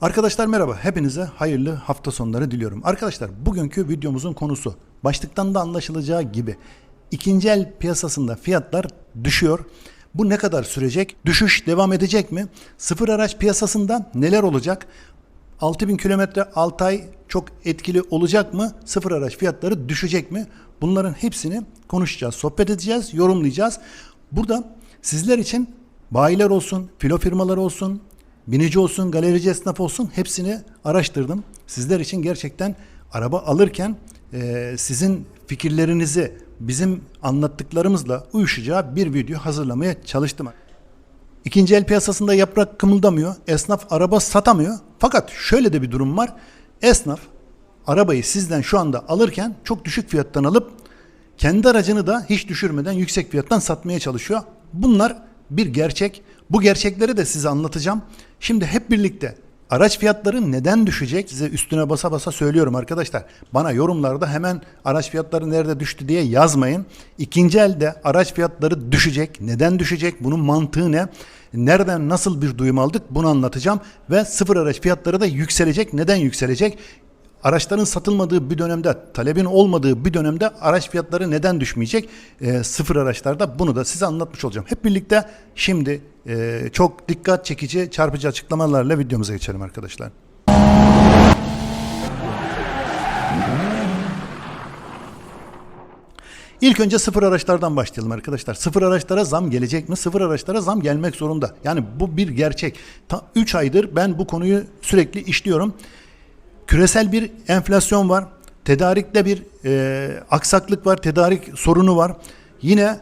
Arkadaşlar merhaba. Hepinize hayırlı hafta sonları diliyorum. Arkadaşlar bugünkü videomuzun konusu başlıktan da anlaşılacağı gibi ikinci el piyasasında fiyatlar düşüyor. Bu ne kadar sürecek? Düşüş devam edecek mi? Sıfır araç piyasasında neler olacak? 6000 kilometre 6 ay çok etkili olacak mı? Sıfır araç fiyatları düşecek mi? Bunların hepsini konuşacağız, sohbet edeceğiz, yorumlayacağız. Burada sizler için bayiler olsun, filo firmaları olsun, binici olsun, galerici esnaf olsun hepsini araştırdım. Sizler için gerçekten araba alırken e, sizin fikirlerinizi bizim anlattıklarımızla uyuşacağı bir video hazırlamaya çalıştım. İkinci el piyasasında yaprak kımıldamıyor. Esnaf araba satamıyor. Fakat şöyle de bir durum var. Esnaf arabayı sizden şu anda alırken çok düşük fiyattan alıp kendi aracını da hiç düşürmeden yüksek fiyattan satmaya çalışıyor. Bunlar bir gerçek. Bu gerçekleri de size anlatacağım. Şimdi hep birlikte araç fiyatları neden düşecek? Size üstüne basa basa söylüyorum arkadaşlar. Bana yorumlarda hemen araç fiyatları nerede düştü diye yazmayın. İkinci elde araç fiyatları düşecek. Neden düşecek? Bunun mantığı ne? Nereden nasıl bir duyum aldık? Bunu anlatacağım ve sıfır araç fiyatları da yükselecek. Neden yükselecek? Araçların satılmadığı bir dönemde, talebin olmadığı bir dönemde araç fiyatları neden düşmeyecek? E, sıfır araçlarda bunu da size anlatmış olacağım. Hep birlikte şimdi e, çok dikkat çekici, çarpıcı açıklamalarla videomuza geçelim arkadaşlar. İlk önce sıfır araçlardan başlayalım arkadaşlar. Sıfır araçlara zam gelecek mi? Sıfır araçlara zam gelmek zorunda. Yani bu bir gerçek. 3 aydır ben bu konuyu sürekli işliyorum. Küresel bir enflasyon var. Tedarikte bir e, aksaklık var. Tedarik sorunu var. Yine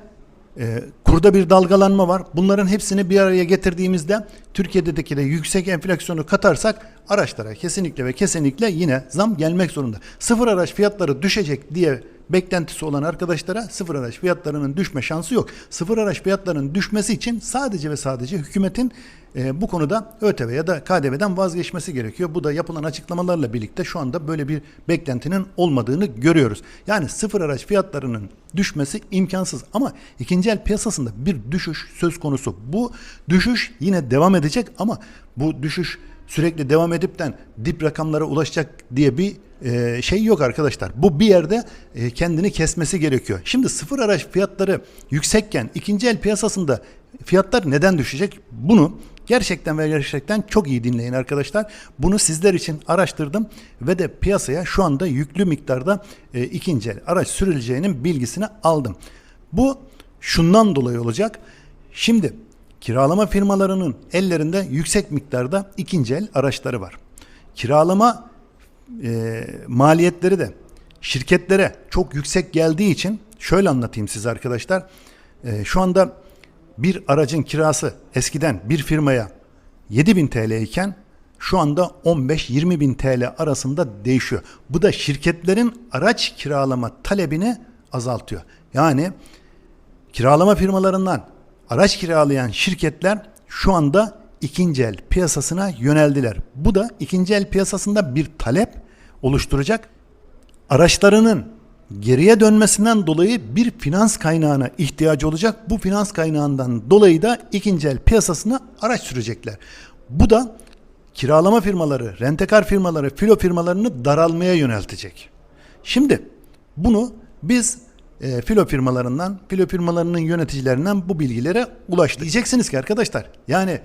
e, kurda bir dalgalanma var. Bunların hepsini bir araya getirdiğimizde Türkiye'deki de yüksek enflasyonu katarsak araçlara kesinlikle ve kesinlikle yine zam gelmek zorunda. Sıfır araç fiyatları düşecek diye beklentisi olan arkadaşlara sıfır araç fiyatlarının düşme şansı yok. Sıfır araç fiyatlarının düşmesi için sadece ve sadece hükümetin e, bu konuda ÖTV ya da KDV'den vazgeçmesi gerekiyor. Bu da yapılan açıklamalarla birlikte şu anda böyle bir beklentinin olmadığını görüyoruz. Yani sıfır araç fiyatlarının düşmesi imkansız ama ikinci el piyasasında bir düşüş söz konusu. Bu düşüş yine devam edecek ama bu düşüş sürekli devam edipten dip rakamlara ulaşacak diye bir e, şey yok arkadaşlar. Bu bir yerde e, kendini kesmesi gerekiyor. Şimdi sıfır araç fiyatları yüksekken ikinci el piyasasında fiyatlar neden düşecek? Bunu gerçekten ve gerçekten çok iyi dinleyin arkadaşlar. Bunu sizler için araştırdım ve de piyasaya şu anda yüklü miktarda e, ikinci el araç sürüleceğinin bilgisini aldım. Bu şundan dolayı olacak. Şimdi kiralama firmalarının ellerinde yüksek miktarda ikinci el araçları var. Kiralama e, maliyetleri de şirketlere çok yüksek geldiği için şöyle anlatayım size arkadaşlar. E, şu anda bir aracın kirası eskiden bir firmaya 7000 TL iken şu anda 15-20 bin TL arasında değişiyor. Bu da şirketlerin araç kiralama talebini azaltıyor. Yani kiralama firmalarından araç kiralayan şirketler şu anda ikinci el piyasasına yöneldiler. Bu da ikinci el piyasasında bir talep oluşturacak. Araçlarının geriye dönmesinden dolayı bir finans kaynağına ihtiyacı olacak. Bu finans kaynağından dolayı da ikinci el piyasasına araç sürecekler. Bu da kiralama firmaları, rentekar firmaları, filo firmalarını daralmaya yöneltecek. Şimdi bunu biz e, filo firmalarından, filo firmalarının yöneticilerinden bu bilgilere ulaştık. Diyeceksiniz ki arkadaşlar yani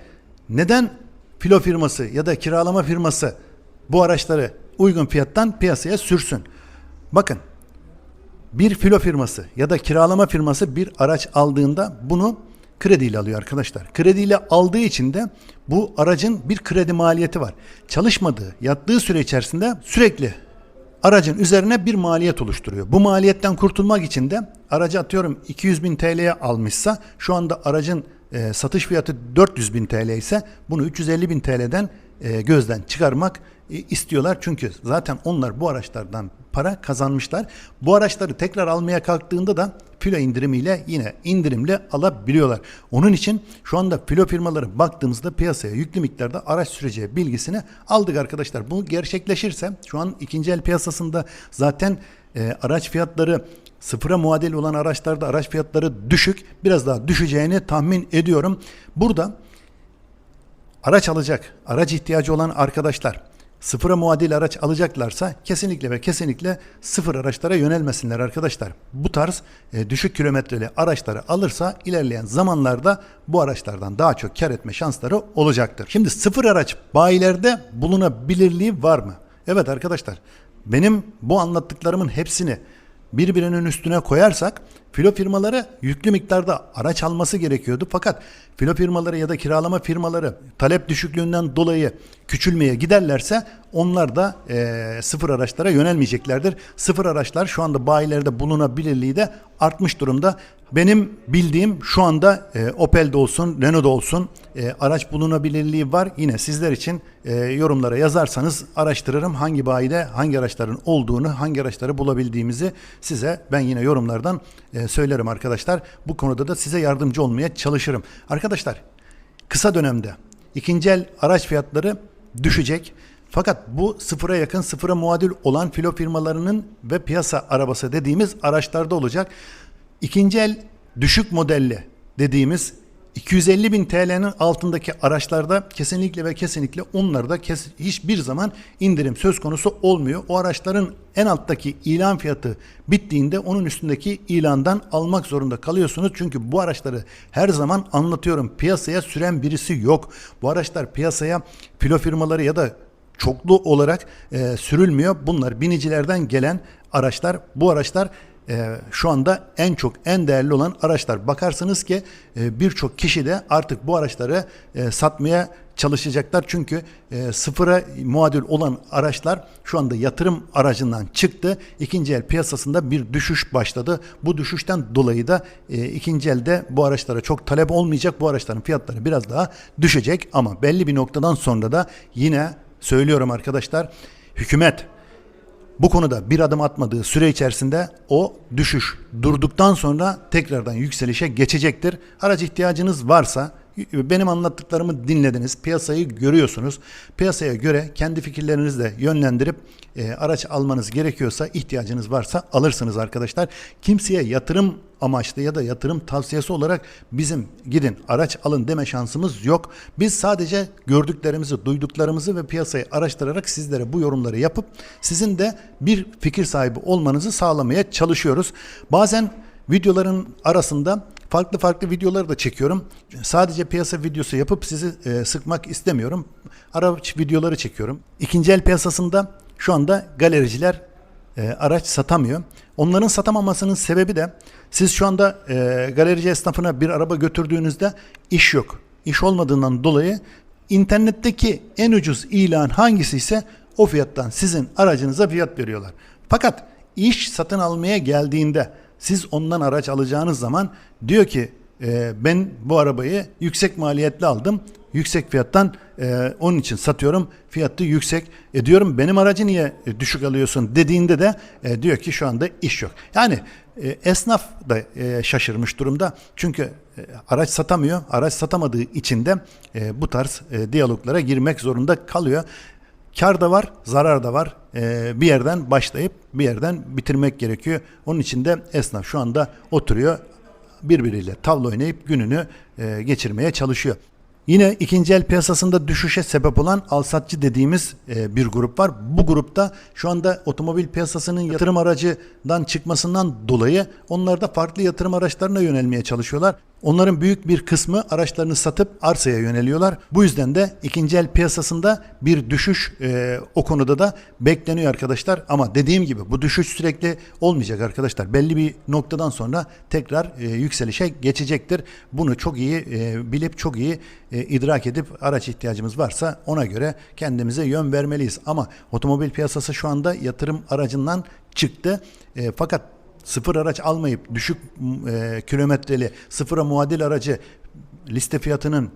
neden filo firması ya da kiralama firması bu araçları uygun fiyattan piyasaya sürsün? Bakın bir filo firması ya da kiralama firması bir araç aldığında bunu krediyle alıyor arkadaşlar. Krediyle aldığı için de bu aracın bir kredi maliyeti var. Çalışmadığı, yattığı süre içerisinde sürekli aracın üzerine bir maliyet oluşturuyor. Bu maliyetten kurtulmak için de aracı atıyorum 200 bin TL'ye almışsa şu anda aracın e, satış fiyatı 400 bin TL ise bunu 350 bin TL'den e, gözden çıkarmak e, istiyorlar. Çünkü zaten onlar bu araçlardan para kazanmışlar. Bu araçları tekrar almaya kalktığında da filo indirimiyle yine indirimle alabiliyorlar. Onun için şu anda filo firmaları baktığımızda piyasaya yüklü miktarda araç süreceği bilgisini aldık arkadaşlar. Bu gerçekleşirse şu an ikinci el piyasasında zaten e, araç fiyatları sıfıra muadil olan araçlarda araç fiyatları düşük. Biraz daha düşeceğini tahmin ediyorum. Burada araç alacak, araç ihtiyacı olan arkadaşlar sıfıra muadil araç alacaklarsa kesinlikle ve kesinlikle sıfır araçlara yönelmesinler arkadaşlar. Bu tarz e, düşük kilometreli araçları alırsa ilerleyen zamanlarda bu araçlardan daha çok kar etme şansları olacaktır. Şimdi sıfır araç bayilerde bulunabilirliği var mı? Evet arkadaşlar benim bu anlattıklarımın hepsini birbirinin üstüne koyarsak filo firmaları yüklü miktarda araç alması gerekiyordu. Fakat filo firmaları ya da kiralama firmaları talep düşüklüğünden dolayı küçülmeye giderlerse onlar da eee, sıfır araçlara yönelmeyeceklerdir. Sıfır araçlar şu anda bayilerde bulunabilirliği de artmış durumda. Benim bildiğim şu anda e, Opel'de olsun, Renault'da olsun e, araç bulunabilirliği var. Yine sizler için e, yorumlara yazarsanız araştırırım hangi bayide hangi araçların olduğunu, hangi araçları bulabildiğimizi size ben yine yorumlardan e, söylerim arkadaşlar. Bu konuda da size yardımcı olmaya çalışırım. Arkadaşlar kısa dönemde ikinci el araç fiyatları düşecek. Fakat bu sıfıra yakın sıfıra muadil olan filo firmalarının ve piyasa arabası dediğimiz araçlarda olacak. İkinci el düşük modelli dediğimiz 250 bin TL'nin altındaki araçlarda kesinlikle ve kesinlikle onlarda kes, hiçbir zaman indirim söz konusu olmuyor. O araçların en alttaki ilan fiyatı bittiğinde onun üstündeki ilandan almak zorunda kalıyorsunuz. Çünkü bu araçları her zaman anlatıyorum piyasaya süren birisi yok. Bu araçlar piyasaya filo firmaları ya da çoklu olarak e, sürülmüyor. Bunlar binicilerden gelen araçlar. Bu araçlar e, şu anda en çok en değerli olan araçlar. Bakarsınız ki e, birçok kişi de artık bu araçları e, satmaya çalışacaklar. Çünkü e, sıfıra muadil olan araçlar şu anda yatırım aracından çıktı. İkinci el piyasasında bir düşüş başladı. Bu düşüşten dolayı da e, ikinci elde bu araçlara çok talep olmayacak. Bu araçların fiyatları biraz daha düşecek ama belli bir noktadan sonra da yine söylüyorum arkadaşlar hükümet bu konuda bir adım atmadığı süre içerisinde o düşüş durduktan sonra tekrardan yükselişe geçecektir. Araç ihtiyacınız varsa benim anlattıklarımı dinlediniz, piyasayı görüyorsunuz. Piyasaya göre kendi fikirlerinizle yönlendirip e, araç almanız gerekiyorsa, ihtiyacınız varsa alırsınız arkadaşlar. Kimseye yatırım amaçlı ya da yatırım tavsiyesi olarak bizim gidin araç alın deme şansımız yok. Biz sadece gördüklerimizi, duyduklarımızı ve piyasayı araştırarak sizlere bu yorumları yapıp sizin de bir fikir sahibi olmanızı sağlamaya çalışıyoruz. Bazen videoların arasında farklı farklı videoları da çekiyorum. Sadece piyasa videosu yapıp sizi e, sıkmak istemiyorum. Araç videoları çekiyorum. İkinci el piyasasında şu anda galericiler e, araç satamıyor. Onların satamamasının sebebi de siz şu anda e, galerici esnafına bir araba götürdüğünüzde iş yok. İş olmadığından dolayı internetteki en ucuz ilan hangisi ise o fiyattan sizin aracınıza fiyat veriyorlar. Fakat iş satın almaya geldiğinde siz ondan araç alacağınız zaman diyor ki e, ben bu arabayı yüksek maliyetli aldım. Yüksek fiyattan e, onun için satıyorum. Fiyatı yüksek. E diyorum benim aracı niye e, düşük alıyorsun dediğinde de e, diyor ki şu anda iş yok. Yani e, esnaf da e, şaşırmış durumda. Çünkü e, araç satamıyor. Araç satamadığı için de e, bu tarz e, diyaloglara girmek zorunda kalıyor. Kar da var, zarar da var. Ee, bir yerden başlayıp bir yerden bitirmek gerekiyor. Onun için de esnaf şu anda oturuyor birbiriyle tavla oynayıp gününü e, geçirmeye çalışıyor. Yine ikinci el piyasasında düşüşe sebep olan alsatçı dediğimiz e, bir grup var. Bu grupta şu anda otomobil piyasasının yatırım aracından çıkmasından dolayı onlar da farklı yatırım araçlarına yönelmeye çalışıyorlar. Onların büyük bir kısmı araçlarını satıp arsaya yöneliyorlar. Bu yüzden de ikinci el piyasasında bir düşüş e, o konuda da bekleniyor arkadaşlar. Ama dediğim gibi bu düşüş sürekli olmayacak arkadaşlar. Belli bir noktadan sonra tekrar e, yükselişe geçecektir. Bunu çok iyi e, bilip çok iyi e, idrak edip araç ihtiyacımız varsa ona göre kendimize yön vermeliyiz. Ama otomobil piyasası şu anda yatırım aracından çıktı. E, fakat sıfır araç almayıp düşük e, kilometreli sıfıra muadil aracı liste fiyatının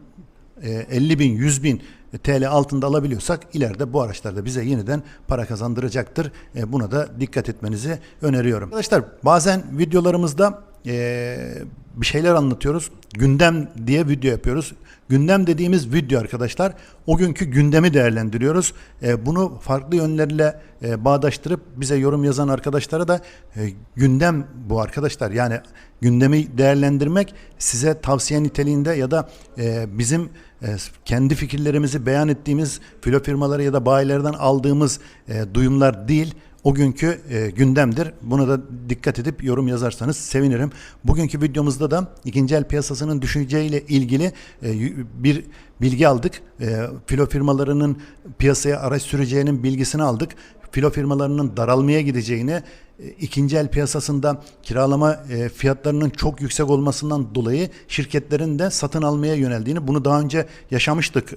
e, 50 bin 100 bin TL altında alabiliyorsak ileride bu araçlar da bize yeniden para kazandıracaktır. E, buna da dikkat etmenizi öneriyorum. Arkadaşlar bazen videolarımızda e, bir şeyler anlatıyoruz. Gündem diye video yapıyoruz. Gündem dediğimiz video arkadaşlar o günkü gündemi değerlendiriyoruz. E, bunu farklı yönlerle e, bağdaştırıp bize yorum yazan arkadaşlara da e, gündem bu arkadaşlar. Yani gündemi değerlendirmek size tavsiye niteliğinde ya da e, bizim e, kendi fikirlerimizi beyan ettiğimiz filo firmaları ya da bayilerden aldığımız e, duyumlar değil o günkü e, gündemdir. Buna da dikkat edip yorum yazarsanız sevinirim. Bugünkü videomuzda da ikinci el piyasasının düşeceğiyle ilgili e, bir bilgi aldık. E, filo firmalarının piyasaya araç süreceğinin bilgisini aldık. Filo firmalarının daralmaya gideceğini, e, ikinci el piyasasında kiralama e, fiyatlarının çok yüksek olmasından dolayı şirketlerin de satın almaya yöneldiğini, bunu daha önce yaşamıştık.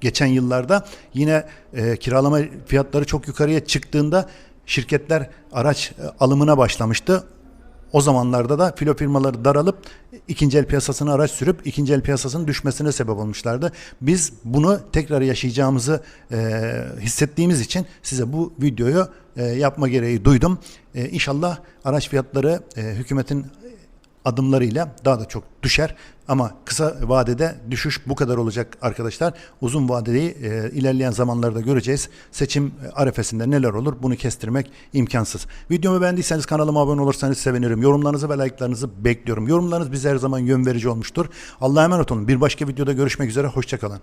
Geçen yıllarda yine e, kiralama fiyatları çok yukarıya çıktığında şirketler araç e, alımına başlamıştı. O zamanlarda da filo firmaları daralıp ikinci el piyasasına araç sürüp ikinci el piyasasının düşmesine sebep olmuşlardı. Biz bunu tekrar yaşayacağımızı e, hissettiğimiz için size bu videoyu e, yapma gereği duydum. E, inşallah araç fiyatları e, hükümetin adımlarıyla daha da çok düşer. Ama kısa vadede düşüş bu kadar olacak arkadaşlar. Uzun vadeyi e, ilerleyen zamanlarda göreceğiz. Seçim arefesinde neler olur bunu kestirmek imkansız. Videomu beğendiyseniz kanalıma abone olursanız sevinirim. Yorumlarınızı ve like'larınızı bekliyorum. Yorumlarınız bize her zaman yön verici olmuştur. Allah'a emanet olun. Bir başka videoda görüşmek üzere. Hoşçakalın.